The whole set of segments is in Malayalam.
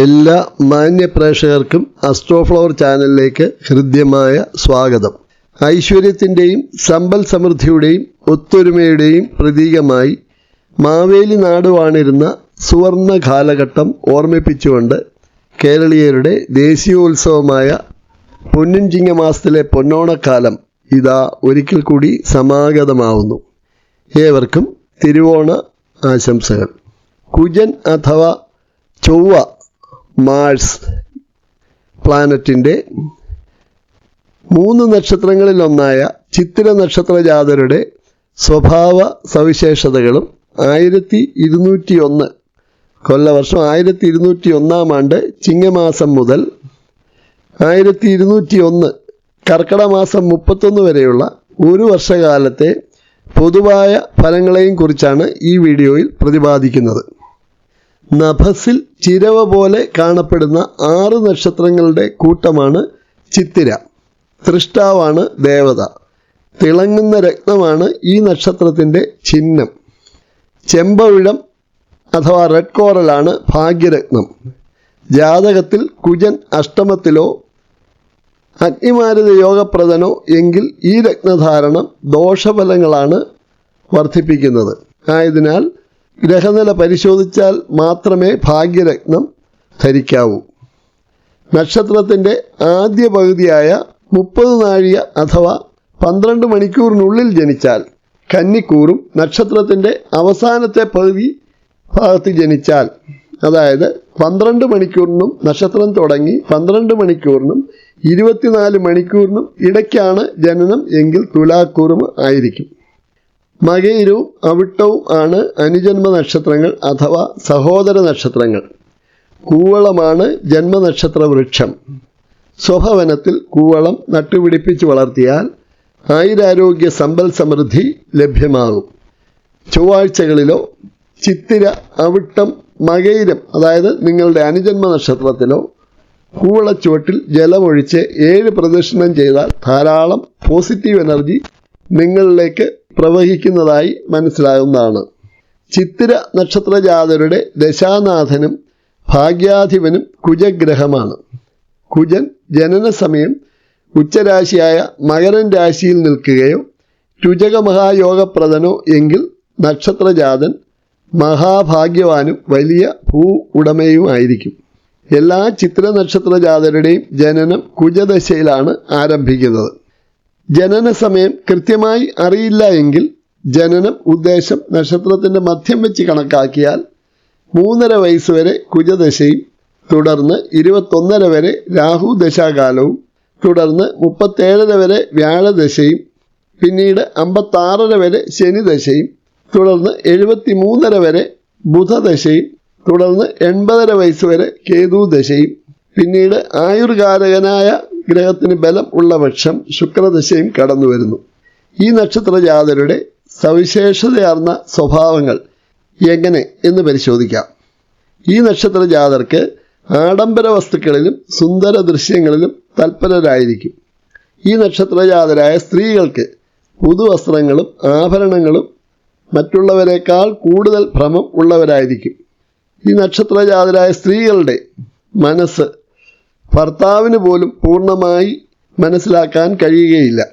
എല്ലാ മാന്യ പ്രേക്ഷകർക്കും അസ്ട്രോഫ്ലവർ ചാനലിലേക്ക് ഹൃദ്യമായ സ്വാഗതം. ഐശ്വര്യത്തിന്റെയും സമ്പൽ സമൃദ്ധിയുടെയും ഒത്തൊരുമയുടെയും പ്രതീകമായി മാവേലി നാടുവാണിരുന്ന സുവർണ കാലഘട്ടം ഓർമ്മിപ്പിച്ചുകൊണ്ട് കേരളീയരുടെ ദേശീയോത്സവമായ പൊന്നിൻ ചിങ്ങമാസത്തിലെ പൊന്നോണക്കാലം ഇതാ ഒരിക്കൽ കൂടി സമാഗതമാവുന്നു. ഏവർക്കും തിരുവോണ ആശംസകൾ. കുജൻ അഥവാ ചൊവ്വ മാഴ്സ് പ്ലാനറ്റിന്റെ മൂന്ന് നക്ഷത്രങ്ങളിലൊന്നായ ചിത്തിര നക്ഷത്ര ജാതരുടെ സ്വഭാവ സവിശേഷതകളും ആയിരത്തി ഇരുന്നൂറ്റി ഒന്ന് കൊല്ലവർഷം ആയിരത്തി ഇരുന്നൂറ്റി ഒന്നാം ആണ്ട് ചിങ്ങമാസം മുതൽ ആയിരത്തി ഇരുന്നൂറ്റി ഒന്ന് കർക്കിടമാസം മുപ്പത്തൊന്ന് വരെയുള്ള ഒരു വർഷകാലത്തെ പൊതുവായ ഫലങ്ങളെയും കുറിച്ചാണ് ഈ വീഡിയോയിൽ പ്രതിപാദിക്കുന്നത്. നഭസിൽ ചിരവ പോലെ കാണപ്പെടുന്ന ആറ് നക്ഷത്രങ്ങളുടെ കൂട്ടമാണ് ചിത്തിര. തൃഷ്ടാവാണ് ദേവത. തിളങ്ങുന്ന രക്തമാണ് ഈ നക്ഷത്രത്തിന്റെ ചിഹ്നം. ചെമ്പവിഴം അഥവാ റെഡ് കോറലാണ് ഭാഗ്യരത്നം. ജാതകത്തിൽ കുജൻ അഷ്ടമത്തിലോ അഗ്നിമാരുത യോഗപ്രദനോ എങ്കിൽ ഈ രത്നധാരണം ദോഷഫലങ്ങളാണ് വർദ്ധിപ്പിക്കുന്നത്. ആയതിനാൽ ഗ്രഹനില പരിശോധിച്ചാൽ മാത്രമേ ഭാഗ്യരത്നം ധരിക്കാവൂ. നക്ഷത്രത്തിന്റെ ആദ്യ പകുതിയായ മുപ്പത് നാഴിക അഥവാ പന്ത്രണ്ട് മണിക്കൂറിനുള്ളിൽ ജനിച്ചാൽ കന്നിക്കൂറും നക്ഷത്രത്തിന്റെ അവസാനത്തെ പകുതി ഭാഗത്ത് ജനിച്ചാൽ അതായത് പന്ത്രണ്ട് മണിക്കൂറിനും നക്ഷത്രം തുടങ്ങി പന്ത്രണ്ട് മണിക്കൂറിനും ഇരുപത്തിനാല് മണിക്കൂറിനും ഇടയ്ക്കാണ് ജനനം എങ്കിൽ തുലാക്കൂറും ആയിരിക്കും. മകയിരവും അവിട്ടവും ആണ് അനുജന്മ നക്ഷത്രങ്ങൾ അഥവാ സഹോദര നക്ഷത്രങ്ങൾ. കൂവളമാണ് ജന്മനക്ഷത്ര വൃക്ഷം. സ്വഭവനത്തിൽ കൂവളം നട്ടുപിടിപ്പിച്ച് വളർത്തിയാൽ ആയുരാരോഗ്യ സമ്പൽ സമൃദ്ധി ലഭ്യമാകും. ചൊവ്വാഴ്ചകളിലോ ചിത്തിര അവിട്ടം മകയിരം അതായത് നിങ്ങളുടെ അനുജന്മ നക്ഷത്രത്തിലോ കൂവളച്ചുവട്ടിൽ ജലമൊഴിച്ച് ഏഴ് പ്രദക്ഷിണം ചെയ്താൽ ധാരാളം പോസിറ്റീവ് എനർജി നിങ്ങളിലേക്ക് പ്രവഹിക്കുന്നതായി മനസ്സിലാകുന്നതാണ്. ചിത്തിര നക്ഷത്രജാതരുടെ ദശാനാഥനും ഭാഗ്യാധിപനും കുജഗ്രഹമാണ്. കുജൻ ജനന സമയം ഉച്ചരാശിയായ മകരൻ രാശിയിൽ നിൽക്കുകയോ രുചക മഹായോഗപ്രദനോ എങ്കിൽ നക്ഷത്രജാതൻ മഹാഭാഗ്യവാനും വലിയ ഭൂ ഉടമയുമായിരിക്കും എല്ലാ ചിത്ര നക്ഷത്ര ജാതരുടെയും ജനനം കുജദശയിലാണ് ആരംഭിക്കുന്നത്. ജനന സമയം കൃത്യമായി അറിയില്ല എങ്കിൽ ജനനം ഉദ്ദേശം നക്ഷത്രത്തിന്റെ മധ്യം വെച്ച് കണക്കാക്കിയാൽ മൂന്നര വയസ്സ് വരെ കുജദശയും തുടർന്ന് ഇരുപത്തൊന്നര വരെ രാഹു ദശാകാലവും തുടർന്ന് മുപ്പത്തേഴര വരെ വ്യാഴദശയും പിന്നീട് അമ്പത്താറര വരെ ശനിദശയും തുടർന്ന് എഴുപത്തി മൂന്നര വരെ ബുധദശയും തുടർന്ന് എൺപതര വയസ്സ് വരെ കേതു ദശയും പിന്നീട് ആയുർകാരകനായ ഗ്രഹത്തിന് ബലം ഉള്ള പക്ഷം ശുക്രദശയും കടന്നു വരുന്നു. ഈ നക്ഷത്രജാതരുടെ സവിശേഷതയാർന്ന സ്വഭാവങ്ങൾ എങ്ങനെ എന്ന് പരിശോധിക്കാം. ഈ നക്ഷത്രജാതർക്ക് ആഡംബര വസ്തുക്കളിലും സുന്ദര ദൃശ്യങ്ങളിലും തൽപരരായിരിക്കും. ഈ നക്ഷത്രജാതരായ സ്ത്രീകൾക്ക് പുതുവസ്ത്രങ്ങളും ആഭരണങ്ങളും മറ്റുള്ളവരെക്കാൾ കൂടുതൽ ഭ്രമം ഉള്ളവരായിരിക്കും. ഈ നക്ഷത്രജാതരായ സ്ത്രീകളുടെ മനസ്സ് ഭർത്താവിന് പോലും പൂർണമായി മനസ്സിലാക്കാൻ കഴിയുകയില്ല.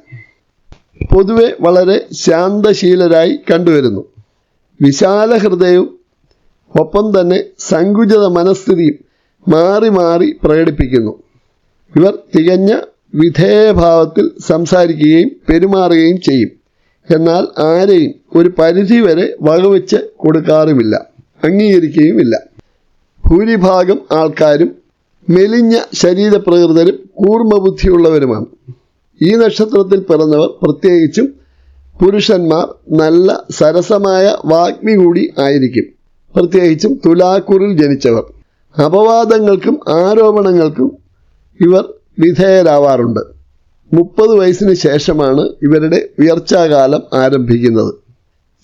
പൊതുവെ വളരെ ശാന്തശീലരായി കണ്ടുവരുന്നു. വിശാല ഹൃദയവും ഒപ്പം തന്നെ സങ്കുചിത മനസ്ഥിതിയും മാറി മാറി പ്രകടിപ്പിക്കുന്നു. ഇവർ തികഞ്ഞ വിധേയഭാവത്തിൽ സംസാരിക്കുകയും പെരുമാറുകയും ചെയ്യും. എന്നാൽ ആരെയും ഒരു പരിധി വരെ വകവെച്ച് കൊടുക്കാറുമില്ല അംഗീകരിക്കുകയുമില്ല. ഭൂരിഭാഗം ആൾക്കാരും മെലിഞ്ഞ ശരീരപ്രകൃതരും കൂർമ്മബുദ്ധിയുള്ളവരുമാണ്. ഈ നക്ഷത്രത്തിൽ പിറന്നവർ പ്രത്യേകിച്ചും പുരുഷന്മാർ നല്ല സരസമായ വാഗ്മി കൂടി ആയിരിക്കും. പ്രത്യേകിച്ചും തുലാക്കൂറിൽ ജനിച്ചവർ. അപവാദങ്ങൾക്കും ആരോപണങ്ങൾക്കും ഇവർ വിധേയരാവാറുണ്ട്. മുപ്പത് വയസ്സിന് ശേഷമാണ് ഇവരുടെ ഉയർച്ചാകാലം ആരംഭിക്കുന്നത്.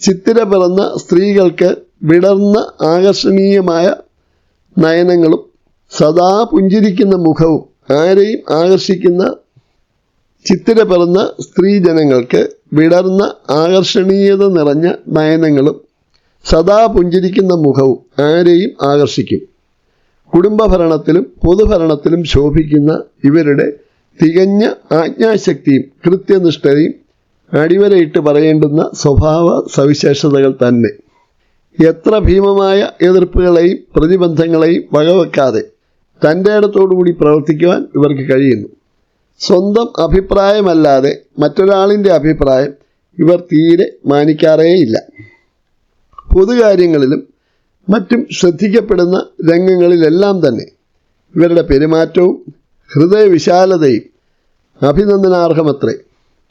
ചിത്തിര പിറന്ന സ്ത്രീകൾക്ക് വിടർന്ന ആകർഷണീയമായ നയനങ്ങളും സദാ പുഞ്ചിരിക്കുന്ന മുഖവും ആരെയും ആകർഷിക്കുന്ന ചിത്തിര സ്ത്രീജനങ്ങൾക്ക് വിടർന്ന ആകർഷണീയത നിറഞ്ഞ നയനങ്ങളും സദാ പുഞ്ചിരിക്കുന്ന മുഖവും ആരെയും ആകർഷിക്കും. കുടുംബഭരണത്തിലും പൊതുഭരണത്തിലും ശോഭിക്കുന്ന ഇവരുടെ തികഞ്ഞ ആജ്ഞാശക്തിയും കൃത്യനിഷ്ഠയും അടിവരയിട്ട് പറയേണ്ടുന്ന സ്വഭാവ സവിശേഷതകൾ തന്നെ. എത്ര ഭീമമായ എതിർപ്പുകളെയും പ്രതിബന്ധങ്ങളെയും വകവെക്കാതെ തന്റെ ഇടത്തോടുകൂടി പ്രവർത്തിക്കുവാൻ ഇവർക്ക് കഴിയുന്നു. സ്വന്തം അഭിപ്രായമല്ലാതെ മറ്റൊരാളിന്റെ അഭിപ്രായം ഇവർ തീരെ മാനിക്കാറേയില്ല. പൊതുകാര്യങ്ങളിലും മറ്റും ശ്രദ്ധിക്കപ്പെടുന്ന രംഗങ്ങളിലെല്ലാം തന്നെ ഇവരുടെ പെരുമാറ്റവും ഹൃദയവിശാലതയും അഭിനന്ദനാർഹമത്രേ.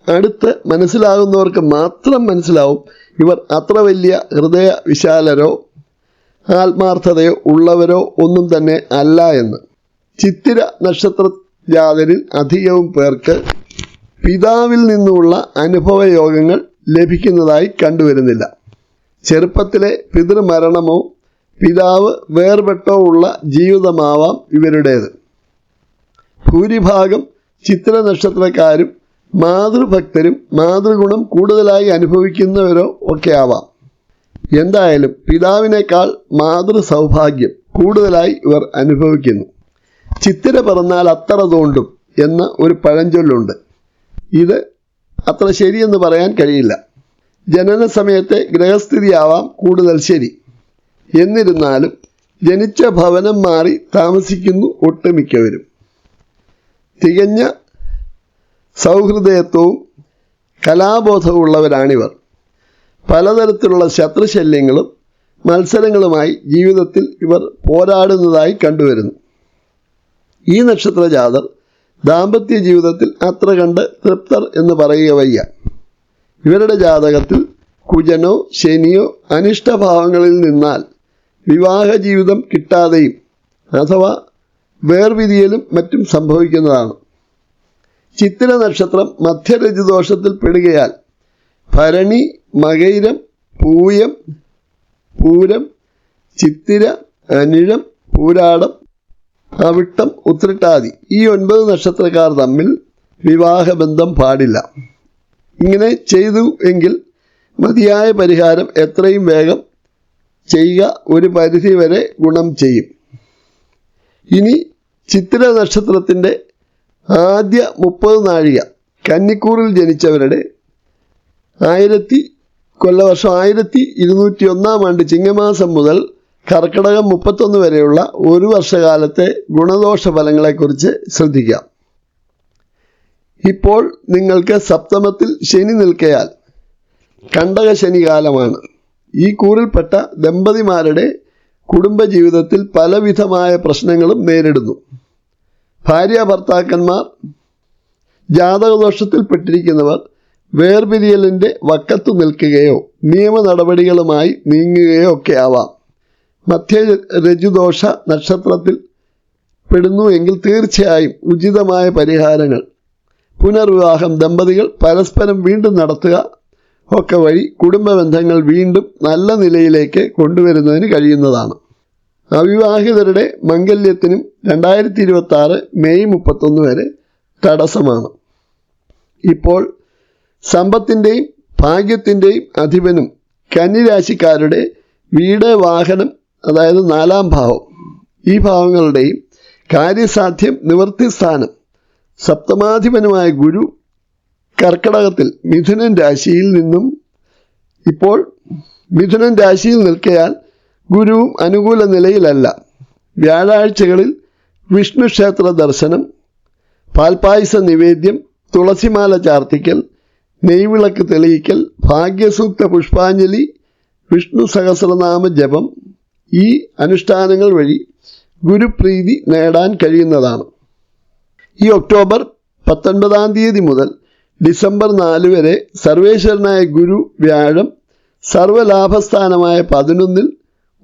അടുത്ത് മനസ്സിലാകുന്നവർക്ക് മാത്രം മനസ്സിലാവും ഇവർ അത്ര വലിയ ഹൃദയ വിശാലരോ ആത്മാർത്ഥതയോ ഉള്ളവരോ ഒന്നും തന്നെ അല്ല എന്ന്. ചിത്തിര നക്ഷത്ര ജാതരിൽ അധികവും പേർക്ക് പിതാവിൽ നിന്നുള്ള അനുഭവയോഗങ്ങൾ ലഭിക്കുന്നതായി കണ്ടുവരുന്നില്ല. ചെറുപ്പത്തിലെ പിതൃമരണമോ പിതാവ് വേർപെട്ടോ ഉള്ള ജീവിതമാവാം ഇവരുടേത്. ഭൂരിഭാഗം ചിത്ര നക്ഷത്രക്കാരും മാതൃഭക്തരും മാതൃഗുണം കൂടുതലായി അനുഭവിക്കുന്നവരോ ഒക്കെ ആവാം. എന്തായാലും പിതാവിനേക്കാൾ മാതൃ സൗഭാഗ്യം കൂടുതലായി ഇവർ അനുഭവിക്കുന്നു. ചിത്തിര പിറന്നാൽ അത്ര തോണ്ടും എന്ന ഒരു പഴഞ്ചൊല്ലുണ്ട്. ഇത് അത്ര ശരിയെന്ന് പറയാൻ കഴിയില്ല. ജനന സമയത്തെ ഗ്രഹസ്ഥിതിയാവാം കൂടുതൽ ശരി. എന്നിരുന്നാലും ജനിച്ച ഭവനം മാറി താമസിക്കുന്നു ഒട്ടുമിക്കവരും. തികഞ്ഞ സൗഹൃദയത്വവും കലാബോധവും ഉള്ളവരാണിവർ പലതരത്തിലുള്ള ശത്രുശല്യങ്ങളും മത്സരങ്ങളുമായി ജീവിതത്തിൽ ഇവർ പോരാടുന്നതായി കണ്ടുവരുന്നു. ഈ നക്ഷത്ര ജാതർ ദാമ്പത്യ ജീവിതത്തിൽ അത്ര കണ്ട് തൃപ്തർ എന്ന് പറയുക വയ്യ. ഇവരുടെ ജാതകത്തിൽ കുജനോ ശനിയോ അനിഷ്ടഭാവങ്ങളിൽ നിന്നാൽ വിവാഹ ജീവിതം കിട്ടാതെയും അഥവാ വേർവിരിയലും മറ്റും സംഭവിക്കുന്നതാണ്. ചിത്തിര നക്ഷത്രം മധ്യരജുദോഷത്തിൽ പെടുകയാൽ ഭരണി മകൈരം പൂയം പൂരം ചിത്തിര അനിഴം പൂരാടം അവിട്ടം ഉത്രട്ടാതി ഈ ഒൻപത് നക്ഷത്രക്കാർ തമ്മിൽ വിവാഹബന്ധം പാടില്ല. ഇങ്ങനെ ചെയ്തു എങ്കിൽ മതിയായ പരിഹാരം എത്രയും വേഗം ചെയ്യുക ഒരു പരിധി വരെ ഗുണം ചെയ്യും. ഇനി ചിത്തിര നക്ഷത്രത്തിന്റെ ആദ്യ മുപ്പത് നാഴിക കന്നിക്കൂറിൽ ജനിച്ചവരുടെ ആയിരത്തി കൊല്ലവർഷം ആയിരത്തി ഇരുന്നൂറ്റി ഒന്നാം ആണ്ട് ചിങ്ങമാസം മുതൽ കർക്കിടകം മുപ്പത്തൊന്ന് വരെയുള്ള ഒരു വർഷകാലത്തെ ഗുണദോഷ ഫലങ്ങളെക്കുറിച്ച് ശ്രദ്ധിക്കാം. ഇപ്പോൾ നിങ്ങൾക്ക് സപ്തമത്തിൽ ശനി നിൽക്കയാൽ കണ്ടക ശനി കാലമാണ് ഈ കൂറിൽപ്പെട്ട ദമ്പതിമാരുടെ കുടുംബജീവിതത്തിൽ പലവിധമായ പ്രശ്നങ്ങളും നേരിടുന്നു. ഭാര്യ ഭർത്താക്കന്മാർ ജാതകദോഷത്തിൽപ്പെട്ടിരിക്കുന്നവർ വേർപിരിയലിന്റെ വക്കത്തു നിൽക്കുകയോ നിയമ നടപടികളുമായി നീങ്ങുകയോ ഒക്കെ ആവാം. മധ്യ രജുദോഷ നക്ഷത്രത്തിൽ പെടുന്നു എങ്കിൽ തീർച്ചയായും ഉചിതമായ പരിഹാരങ്ങൾ. പുനർവിവാഹം ദമ്പതികൾ പരസ്പരം വീണ്ടും നടത്തുക ഒക്കെ വഴി കുടുംബ ബന്ധങ്ങൾ വീണ്ടും നല്ല നിലയിലേക്ക് കൊണ്ടുവരുന്നതിന് കഴിയുന്നതാണ്. അവിവാഹിതരുടെ മംഗല്യത്തിനും രണ്ടായിരത്തി ഇരുപത്തി ആറ് മെയ് മുപ്പത്തൊന്ന് വരെ തടസ്സമാണ്. ഇപ്പോൾ സമ്പത്തിന്റെയും ഭാഗ്യത്തിന്റെയും അധിപനും കന്നിരാശിക്കാരുടെ വീട് വാഹനം അതായത് നാലാം ഭാവം ഈ ഭാവങ്ങളുടെയും കാര്യസാധ്യം നിവൃത്തിസ്ഥാനം സപ്തമാധിപനുമായ ഗുരു കർക്കടകത്തിൽ മിഥുനൻ രാശിയിൽ നിന്നും ഇപ്പോൾ മിഥുനൻ രാശിയിൽ നിൽക്കയാൽ ഗുരുവും അനുകൂല നിലയിലല്ല. വ്യാഴാഴ്ചകളിൽ വിഷ്ണു ക്ഷേത്ര ദർശനം പാൽപായസ നിവേദ്യം തുളസിമാല ചാർത്തിക്കൽ നെയ്വിളക്ക് തെളിയിക്കൽ ഭാഗ്യസൂക്ത പുഷ്പാഞ്ജലി വിഷ്ണു സഹസ്രനാമ ജപം ഈ അനുഷ്ഠാനങ്ങൾ വഴി ഗുരുപ്രീതി നേടാൻ കഴിയുന്നതാണ്. ഈ ഒക്ടോബർ പത്തൊൻപതാം തീയതി മുതൽ ഡിസംബർ നാല് വരെ സർവേശ്വരനായ ഗുരു വ്യാഴം സർവലാഭസ്ഥാനമായ പതിനൊന്നിൽ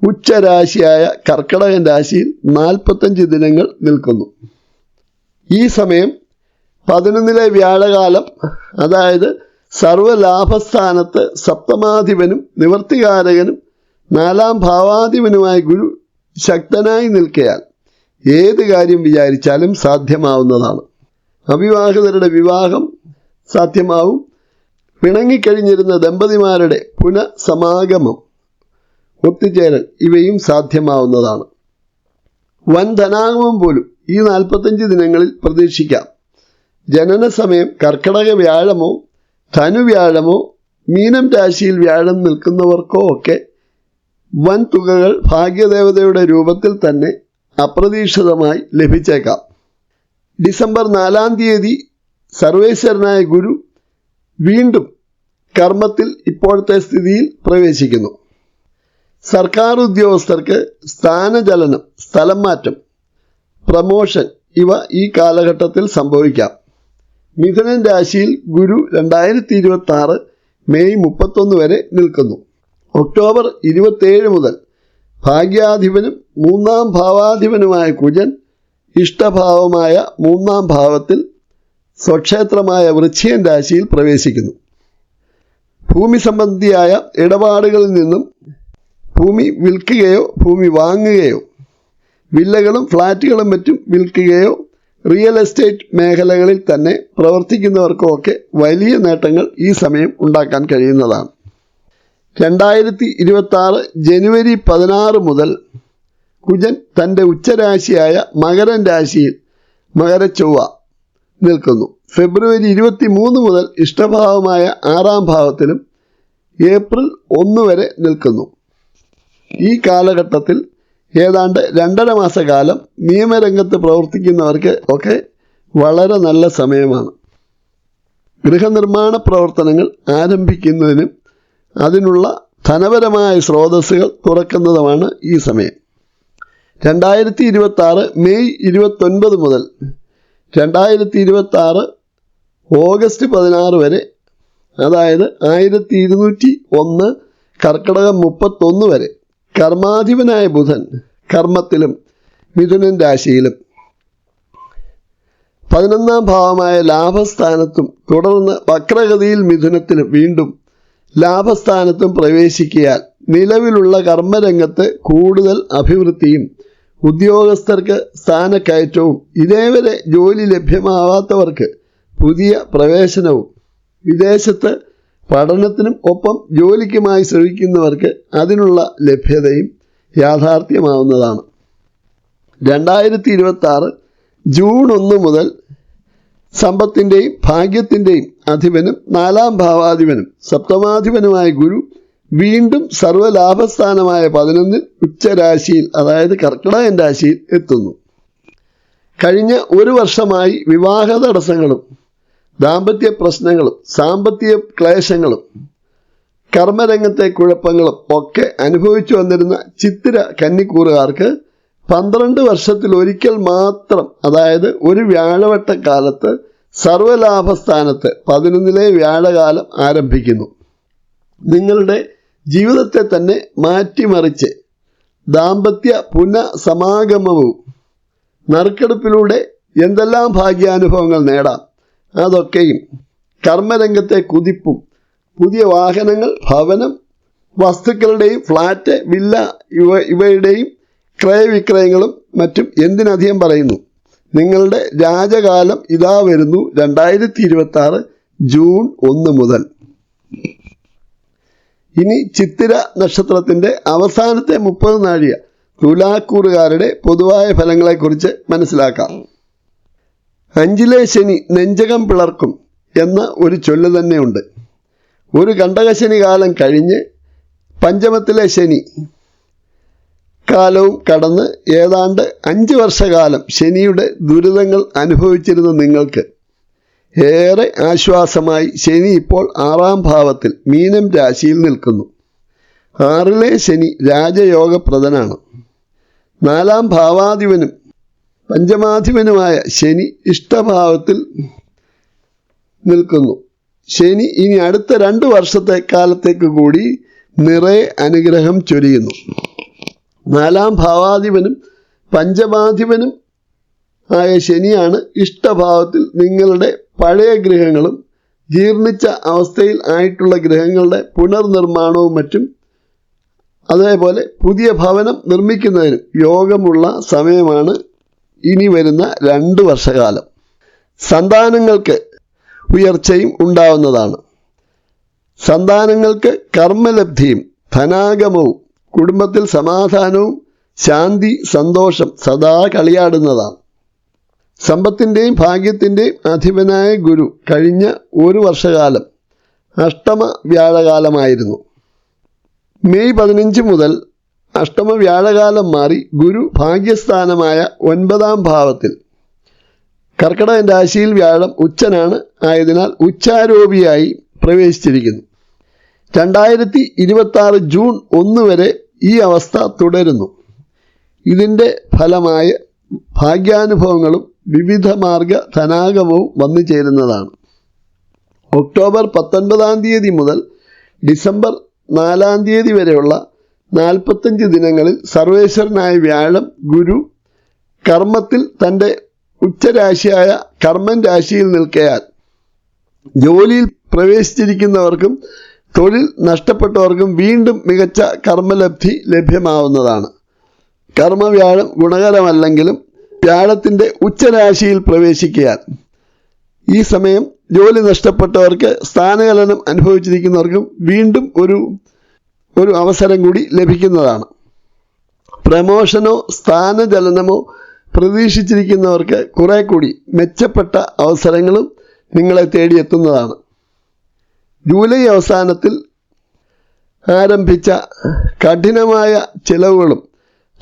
ഉച്ചരാശിയായ കർക്കടകൻ രാശിയിൽ നാൽപ്പത്തഞ്ച് ദിനങ്ങൾ നിൽക്കുന്നു. ഈ സമയം പതിനൊന്നിലെ വ്യാഴകാലം അതായത് സർവലാഭസ്ഥാനത്ത് സപ്തമാധിപനും നിവർത്തികാരകനും നാലാം ഭാവാധിപനുമായ ഗുരു ശക്തനായി നിൽക്കയാൽ ഏത് കാര്യം വിചാരിച്ചാലും സാധ്യമാവുന്നതാണ്. അവിവാഹിതരുടെ വിവാഹം സാധ്യമാവും. പിണങ്ങിക്കഴിഞ്ഞിരുന്ന ദമ്പതിമാരുടെ പുനഃസമാഗമം ഒത്തുചേരൽ ഇവയും സാധ്യമാവുന്നതാണ്. വൻ ധനാഗമം പോലും ഈ നാൽപ്പത്തഞ്ച് ദിനങ്ങളിൽ പ്രതീക്ഷിക്കാം. ജനന സമയം കർക്കടക വ്യാഴമോ ധനുവ്യാഴമോ മീനം രാശിയിൽ വ്യാഴം നിൽക്കുന്നവർക്കോ ഒക്കെ വൻ തുകകൾ ഭാഗ്യദേവതയുടെ രൂപത്തിൽ തന്നെ അപ്രതീക്ഷിതമായി ലഭിച്ചേക്കാം. ഡിസംബർ നാലാം തീയതി സർവേശ്വരനായ ഗുരു വീണ്ടും കർമ്മത്തിൽ ഇപ്പോഴത്തെ സ്ഥിതിയിൽ പ്രവേശിക്കുന്നു. സർക്കാർ ഉദ്യോഗസ്ഥർക്ക് സ്ഥാനചലനം സ്ഥലം മാറ്റം പ്രമോഷൻ ഇവ ഈ കാലഘട്ടത്തിൽ സംഭവിക്കാം. മിഥുനൻ രാശിയിൽ ഗുരു രണ്ടായിരത്തി ഇരുപത്തി ആറ് മെയ് മുപ്പത്തൊന്ന് വരെ നിൽക്കുന്നു. ഒക്ടോബർ ഇരുപത്തേഴ് മുതൽ ഭാഗ്യാധിപനും മൂന്നാം ഭാവാധിപനുമായ കുജൻ ഇഷ്ടഭാവമായ മൂന്നാം ഭാവത്തിൽ സ്വക്ഷേത്രമായ വൃശ്ചികൻ രാശിയിൽ പ്രവേശിക്കുന്നു. ഭൂമി സംബന്ധിയായ ഇടപാടുകളിൽ നിന്നും ഭൂമി വിൽക്കുകയോ ഭൂമി വാങ്ങുകയോ വില്ലകളും ഫ്ലാറ്റുകളും മറ്റും വിൽക്കുകയോ റിയൽ എസ്റ്റേറ്റ് മേഖലകളിൽ തന്നെ പ്രവർത്തിക്കുന്നവർക്കും ഒക്കെ വലിയ നേട്ടങ്ങൾ ഈ സമയം ഉണ്ടാക്കാൻ കഴിയുന്നതാണ്. രണ്ടായിരത്തി ഇരുപത്തി ആറ് ജനുവരി പതിനാറ് മുതൽ കുജൻ തന്റെ ഉച്ചരാശിയായ മകരൻ രാശിയിൽ മകരച്ചൊവ്വ നിൽക്കുന്നു. ഫെബ്രുവരി ഇരുപത്തി മൂന്ന് മുതൽ ഇഷ്ടഭാവമായ ആറാം ഭാവത്തിലും ഏപ്രിൽ ഒന്ന് വരെ നിൽക്കുന്നു. ഈ കാലഘട്ടത്തിൽ ഏതാണ്ട് രണ്ടര മാസക്കാലം നിയമരംഗത്ത് പ്രവർത്തിക്കുന്നവർക്ക് ഒക്കെ വളരെ നല്ല സമയമാണ്. ഗൃഹനിർമ്മാണ പ്രവർത്തനങ്ങൾ ആരംഭിക്കുന്നതിനും അതിനുള്ള ധനപരമായ സ്രോതസ്സുകൾ തുറക്കുന്നതുമാണ് ഈ സമയം. രണ്ടായിരത്തി ഇരുപത്തി ആറ് മെയ് ഇരുപത്തൊൻപത് മുതൽ രണ്ടായിരത്തി ഇരുപത്തി ആറ് ഓഗസ്റ്റ് പതിനാറ് വരെ അതായത് ആയിരത്തി ഇരുന്നൂറ്റി ഒന്ന് കർക്കിടകം മുപ്പത്തൊന്ന് വരെ കർമാധിപനായ ബുധൻ കർമ്മത്തിലും മിഥുനൻ രാശിയിലും പതിനൊന്നാം ഭാവമായ ലാഭസ്ഥാനത്തും തുടർന്ന് വക്രഗതിയിൽ മിഥുനത്തിലും വീണ്ടും ലാഭസ്ഥാനത്തും പ്രവേശിക്കിയാൽ നിലവിലുള്ള കർമ്മരംഗത്ത് കൂടുതൽ അഭിവൃദ്ധിയും ഉദ്യോഗസ്ഥർക്ക് സ്ഥാനക്കയറ്റവും ഇതേവരെ ജോലി ലഭ്യമാവാത്തവർക്ക് പുതിയ പ്രവേശനവും വിദേശത്ത് പഠനത്തിനും ഒപ്പം ജോലിക്കുമായി ശ്രമിക്കുന്നവർക്ക് അതിനുള്ള ലഭ്യതയും യാഥാർത്ഥ്യമാവുന്നതാണ്. രണ്ടായിരത്തി ഇരുപത്തി ആറ് ജൂൺ ഒന്ന് മുതൽ സമ്പത്തിന്റെയും ഭാഗ്യത്തിന്റെയും അധിപനും നാലാം ഭാവാധിപനും സപ്തമാധിപനുമായ ഗുരു വീണ്ടും സർവലാഭസ്ഥാനമായ പതിനൊന്നിൽ ഉച്ചരാശിയിൽ അതായത് കർക്കിടകൻ രാശിയിൽ എത്തുന്നു. കഴിഞ്ഞ ഒരു വർഷമായി വിവാഹ തടസ്സങ്ങളും ദാമ്പത്യ പ്രശ്നങ്ങളും സാമ്പത്തിക ക്ലേശങ്ങളും കർമ്മരംഗത്തെ കുഴപ്പങ്ങളും ഒക്കെ അനുഭവിച്ചു വന്നിരുന്ന ചിത്തിര കന്നിക്കൂറുകാർക്ക് പന്ത്രണ്ട് വർഷത്തിൽ ഒരിക്കൽ മാത്രം അതായത് ഒരു വ്യാഴവട്ട കാലത്ത് സർവലാഭസ്ഥാനത്ത് പതിനൊന്നിലെ വ്യാഴകാലം ആരംഭിക്കുന്നു. നിങ്ങളുടെ ജീവിതത്തെ തന്നെ മാറ്റിമറിച്ച് ദാമ്പത്യ പുനഃസമാഗമവും നറുക്കെടുപ്പിലൂടെ എന്തെല്ലാം ഭാഗ്യാനുഭവങ്ങൾ നേടാം? അതൊക്കെയും കർമ്മരംഗത്തെ കുതിപ്പും പുതിയ വാഹനങ്ങൾ ഭവനം വസ്തുക്കളുടെയും ഫ്ലാറ്റ് വില്ല ഇവ ഇവയുടെയും ക്രയവിക്രയങ്ങളും മറ്റും എന്തിനധികം പറയുന്നു? നിങ്ങളുടെ രാജകാലം ഇതാ വരുന്നു രണ്ടായിരത്തി ഇരുപത്തി ആറ് ജൂൺ ഒന്ന് മുതൽ. ഇനി ചിത്തിര നക്ഷത്രത്തിന്റെ അവസാനത്തെ മുപ്പത് നാഴിക തുലാക്കൂറുകാരുടെ പൊതുവായ ഫലങ്ങളെക്കുറിച്ച് മനസ്സിലാക്കാം. അഞ്ചിലെ ശനി നെഞ്ചകം പിളർക്കും എന്ന ഒരു ചൊല്ല് തന്നെയുണ്ട്. ഒരു കണ്ടകശനി കാലം കഴിഞ്ഞ് പഞ്ചമത്തിലെ ശനി കാലവും കടന്ന് ഏതാണ്ട് അഞ്ച് വർഷകാലം ശനിയുടെ ദുരിതങ്ങൾ അനുഭവിച്ചിരുന്ന നിങ്ങൾക്ക്. ഏറെ ആശ്വാസമായി ശനി ഇപ്പോൾ ആറാം ഭാവത്തിൽ മീനം രാശിയിൽ നിൽക്കുന്നു. ആറിലെ ശനി രാജയോഗപ്രദനാണ്. നാലാം ഭാവാധിപനും പഞ്ചമാധിപനുമായ ശനി ഇഷ്ടഭാവത്തിൽ നിൽക്കുന്നു. ശനി ഇനി അടുത്ത രണ്ട് വർഷത്തെ കാലത്തേക്ക് കൂടി നിറയെ അനുഗ്രഹം ചൊരിയുന്നു. നാലാം ഭാവാധിപനും പഞ്ചമാധിപനും ആയ ശനിയാണ് ഇഷ്ടഭാവത്തിൽ നിങ്ങളുടെ പഴയ ഗ്രഹങ്ങളും ജീർണിച്ച അവസ്ഥയിൽ ആയിട്ടുള്ള ഗ്രഹങ്ങളുടെ പുനർനിർമ്മാണവും മറ്റും അതേപോലെ പുതിയ ഭവനം നിർമ്മിക്കുന്നതിനും യോഗമുള്ള സമയമാണ് ഇനി വരുന്ന രണ്ട് വർഷകാലം സന്താനങ്ങൾക്ക് ഉയർച്ചയും ഉണ്ടാവുന്നതാണ്. സന്താനങ്ങൾക്ക് കർമ്മലബ്ധിയും ധനാഗമവും കുടുംബത്തിൽ സമാധാനവും ശാന്തി സന്തോഷം സദാ കളിയാടുന്നതാണ്. സമ്പത്തിന്റെയും ഭാഗ്യത്തിന്റെയും അധിപനായ ഗുരു കഴിഞ്ഞ ഒരു വർഷകാലം അഷ്ടമ വ്യാഴകാലമായിരുന്നു. മെയ് പതിനഞ്ച് മുതൽ അഷ്ടമ വ്യാഴകാലം മാറി ഗുരു ഭാഗ്യസ്ഥാനമായ ഒൻപതാം ഭാവത്തിൽ. കർക്കിടകൻ രാശിയിൽ വ്യാഴം ഉച്ചനാണ്. ആയതിനാൽ ഉച്ചാരോപിയായി പ്രവേശിച്ചിരിക്കുന്നു. രണ്ടായിരത്തി ഇരുപത്തി ജൂൺ ഒന്ന് വരെ ഈ അവസ്ഥ തുടരുന്നു. ഇതിന്റെ ഫലമായ ഭാഗ്യാനുഭവങ്ങളും വിവിധ മാർഗ ധനാഗമവും വന്നു ചേരുന്നതാണ്. ഒക്ടോബർ പത്തൊൻപതാം തീയതി മുതൽ ഡിസംബർ നാലാം തീയതി വരെയുള്ള നാൽപ്പത്തഞ്ച് ദിനങ്ങളിൽ സർവേശ്വരനായ വ്യാഴം ഗുരു കർമ്മത്തിൽ തന്റെ ഉച്ചരാശിയായ കർമ്മൻ രാശിയിൽ നിൽക്കയാൽ ജോലിയിൽ പ്രവേശിച്ചിരിക്കുന്നവർക്കും തൊഴിൽ നഷ്ടപ്പെട്ടവർക്കും വീണ്ടും മികച്ച കർമ്മലബ്ധി ലഭ്യമാവുന്നതാണ്. കർമ്മവ്യാഴം ഗുണകരമല്ലെങ്കിലും വ്യാഴത്തിന്റെ ഉച്ചരാശിയിൽ പ്രവേശിക്കയാൽ ഈ സമയം ജോലി നഷ്ടപ്പെട്ടവർക്ക് സ്ഥാനചലനം അനുഭവിച്ചിരിക്കുന്നവർക്കും വീണ്ടും ഒരു ഒരു അവസരം കൂടി ലഭിക്കുന്നതാണ്. പ്രമോഷനോ സ്ഥാനചലനമോ പ്രതീക്ഷിച്ചിരിക്കുന്നവർക്ക് കുറെ കൂടി മെച്ചപ്പെട്ട അവസരങ്ങളും നിങ്ങളെ തേടിയെത്തുന്നതാണ്. ജൂലൈ അവസാനത്തിൽ ആരംഭിച്ച കഠിനമായ ചിലവുകളും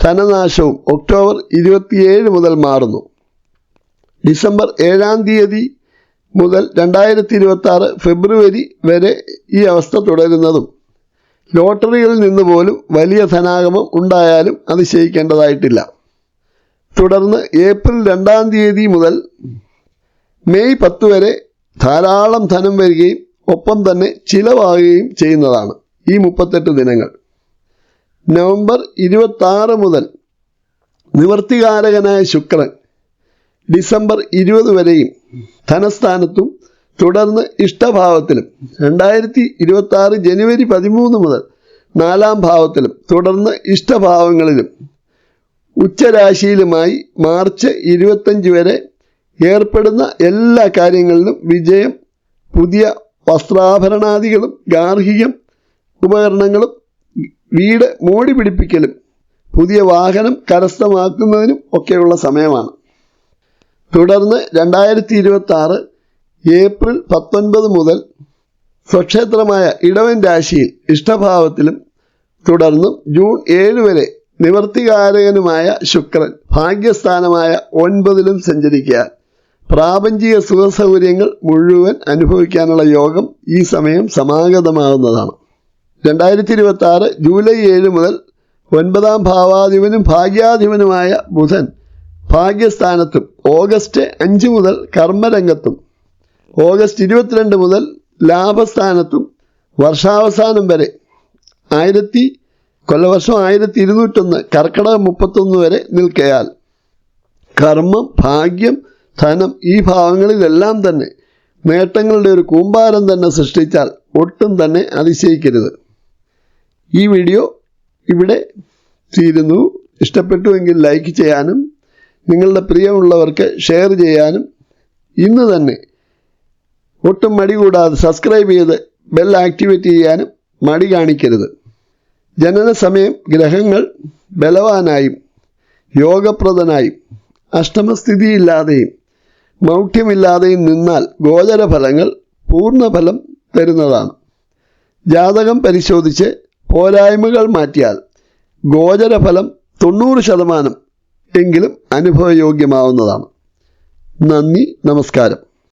ധനനാശവും ഒക്ടോബർ ഇരുപത്തിയേഴ് മുതൽ മാറുന്നു. ഡിസംബർ ഏഴാം തീയതി മുതൽ രണ്ടായിരത്തി ഇരുപത്തി ഫെബ്രുവരി വരെ ഈ അവസ്ഥ തുടരുന്നതും ലോട്ടറികളിൽ നിന്ന് പോലും വലിയ ധനാഗമം ഉണ്ടായാലും അതിശയിക്കേണ്ടതായിട്ടില്ല. തുടർന്ന് ഏപ്രിൽ രണ്ടാം തീയതി മുതൽ മെയ് പത്ത് വരെ ധാരാളം ധനം വരികയും ഒപ്പം തന്നെ ചിലവാകുകയും ചെയ്യുന്നതാണ് ഈ മുപ്പത്തെട്ട് ദിനങ്ങൾ. നവംബർ ഇരുപത്തി മുതൽ നിവർത്തികാരകനായ ശുക്രൻ ഡിസംബർ ഇരുപത് വരെയും ധനസ്ഥാനത്തും തുടർന്ന് ഇഷ്ടഭാവത്തിലും രണ്ടായിരത്തി ഇരുപത്തി ആറ് ജനുവരി പതിമൂന്ന് മുതൽ നാലാം ഭാവത്തിലും തുടർന്ന് ഇഷ്ടഭാവങ്ങളിലും ഉച്ചരാശിയിലുമായി മാർച്ച് ഇരുപത്തഞ്ച് വരെ ഏർപ്പെടുന്ന എല്ലാ കാര്യങ്ങളിലും വിജയം പുതിയ വസ്ത്രാഭരണാദികളും ഗാർഹികം ഉപകരണങ്ങളും വീട് മോടി പിടിപ്പിക്കലും പുതിയ വാഹനം കരസ്ഥമാക്കുന്നതിനും ഒക്കെയുള്ള സമയമാണ്. തുടർന്ന് രണ്ടായിരത്തി ഇരുപത്തി ആറ് ഏപ്രിൽ പത്തൊൻപത് മുതൽ സ്വക്ഷേത്രമായ ഇടവൻ രാശിയിൽ ഇഷ്ടഭാവത്തിലും തുടർന്നും ജൂൺ ഏഴ് വരെ നിവർത്തികാരകനുമായ ശുക്രൻ ഭാഗ്യസ്ഥാനമായ ഒൻപതിലും സഞ്ചരിക്കുക. പ്രാപഞ്ചിക സുഖസൗകര്യങ്ങൾ മുഴുവൻ അനുഭവിക്കാനുള്ള യോഗം ഈ സമയം സമാഗതമാകുന്നതാണ്. രണ്ടായിരത്തി ഇരുപത്തി ആറ് ജൂലൈ ഏഴ് മുതൽ ഒൻപതാം ഭാവാധിപനും ഭാഗ്യാധിപനുമായ ബുധൻ ഭാഗ്യസ്ഥാനത്തും ഓഗസ്റ്റ് അഞ്ച് മുതൽ കർമ്മരംഗത്തും ഓഗസ്റ്റ് ഇരുപത്തിരണ്ട് മുതൽ ലാഭസ്ഥാനത്തും വർഷാവസാനം വരെ ആയിരത്തി കൊല്ലവർഷം ആയിരത്തി ഇരുന്നൂറ്റൊന്ന് കർക്കിടകം മുപ്പത്തൊന്ന് വരെ നിൽക്കയാൽ കർമ്മം ഭാഗ്യം ധനം ഈ ഭാവങ്ങളിലെല്ലാം തന്നെ നേട്ടങ്ങളുടെ ഒരു കൂമ്പാരം തന്നെ സൃഷ്ടിച്ചാൽ ഒട്ടും തന്നെ അതിശയിക്കരുത്. ഈ വീഡിയോ ഇവിടെ തീരുന്നു. ഇഷ്ടപ്പെട്ടുവെങ്കിൽ ലൈക്ക് ചെയ്യാനും നിങ്ങളുടെ പ്രിയമുള്ളവർക്ക് ഷെയർ ചെയ്യാനും ഇന്ന് തന്നെ ഒട്ടും മടി കൂടാതെ സബ്സ്ക്രൈബ് ചെയ്ത് ബെൽ ആക്ടിവേറ്റ് ചെയ്യാനും മടി കാണിക്കരുത്. ജനന സമയം ഗ്രഹങ്ങൾ ബലവാനായും യോഗപ്രദനായും അഷ്ടമസ്ഥിതിയില്ലാതെയും മൗഢ്യമില്ലാതെയും നിന്നാൽ ഗോചരഫലങ്ങൾ പൂർണഫലം തരുന്നതാണ്. ജാതകം പരിശോധിച്ച് പോരായ്മകൾ മാറ്റിയാൽ ഗോചരഫലം തൊണ്ണൂറ് ശതമാനം എങ്കിലും അനുഭവയോഗ്യമാവുന്നതാണ്. നന്ദി നമസ്കാരം.